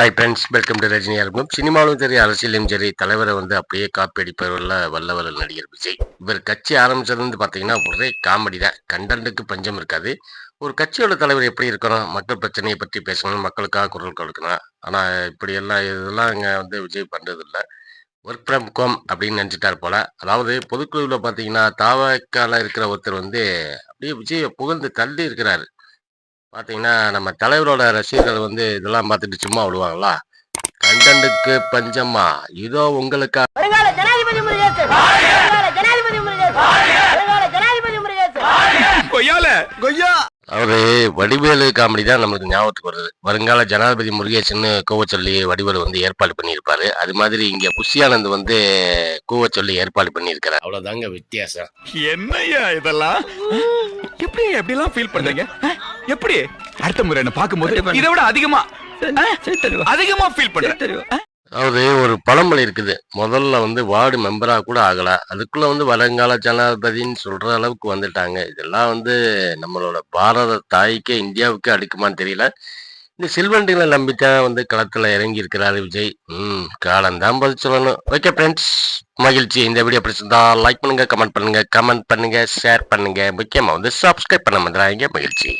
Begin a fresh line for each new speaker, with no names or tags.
Hi friends welcome to Rajini album சினிமாவிலும் சரி அரசியலும் சரி தலைவரை வந்து அப்படியே காப்பி அடிப்பவரில் வல்லவரல் நடிகர் விஜய். இவர் கட்சி ஆரம்பிச்சது வந்து பார்த்தீங்கன்னா ஒரே காமெடி தான். கண்டனுக்கு பஞ்சம் இருக்காது. ஒரு கட்சியோட தலைவர் எப்படி இருக்கணும்? மக்கள் பிரச்சனையை பற்றி பேசணும் மக்களுக்காக குரல் கொடுக்கணும்? ஆனால் இப்படி எல்லாம் இதெல்லாம் இங்கே வந்து விஜய் பண்ணுறது இல்லை ஒர்க் ஃப்ரம் கோம் அப்படின்னு நினச்சிட்டார் போல. அதாவது பொதுக்குழுவில் பார்த்தீங்கன்னா தாவக்கால இருக்கிற ஒருத்தர் வந்து அப்படியே விஜயை புகழ்ந்து தள்ளி இருக்கிறாரு. பார்த்தீங்கன்னா நம்ம தலைவரோட ரசிகர்கள் வந்து இதெல்லாம் பார்த்துட்டு சும்மா விடுவாங்களா? கண்டனுக்கு பஞ்சமா? இதோ உங்களுக்கா
வருங்கால ஜனாதிபதி முருகேசன் வருங்கால ஜனாதிபதி முருகேசன் வருங்கால ஜனாதிபதி முருகேசன்
கொய்யால கொய்யா.
அவரு வடிவேலு காமெடி தான் நம்மளுக்கு ஞாபகத்துக்கு வருது. வருங்கால ஜனாதிபதி முருகேசன்னு கூவ சொல்லி வடிவேலு வந்து ஏற்பாடு பண்ணியிருப்பாரு. அது மாதிரி இங்க புஷியானந்த் வந்து கூவ சொல்லி ஏற்பாடு பண்ணியிருக்காரு அவ்வளவுதாங்க வித்தியாசம்.
என்னய்யா இதெல்லாம்? எப்படி எப்படி எல்லாம் ஃபீல் பண்றீங்க எப்படி? அடுத்த முறை என்ன பாக்கும்போது இதை விட அதிகமா அதிகமா ஃபீல் பண்றேன். அஹ்,
அதாவது ஒரு பழமொழி இருக்குது. முதல்ல வந்து வார்டு மெம்பரா கூட ஆகல. அதுக்குள்ள வந்து வருங்கால ஜனாதிபதின்னு சொல்ற அளவுக்கு வந்துட்டாங்க. இதெல்லாம் வந்து நம்மளோட பாரத தாய்க்கே இந்தியாவுக்கே அடுக்குமான்னு தெரியல. இந்த செல்வண்டுகளை நம்பித்தான் வந்து களத்துல இறங்கி இருக்கிறாரு விஜய். ம் காலம்தான் பதில் சொல்லணும் ஓகே ஃப்ரெண்ட்ஸ் மகிழ்ச்சி. இந்த வீடியோ பிடிச்சிருந்தா லைக் பண்ணுங்க கமெண்ட் பண்ணுங்க கமெண்ட் பண்ணுங்க ஷேர் பண்ணுங்க. முக்கியமா வந்து சப்ஸ்கிரைப் பண்ண மறந்துடாதீங்க. மகிழ்ச்சி.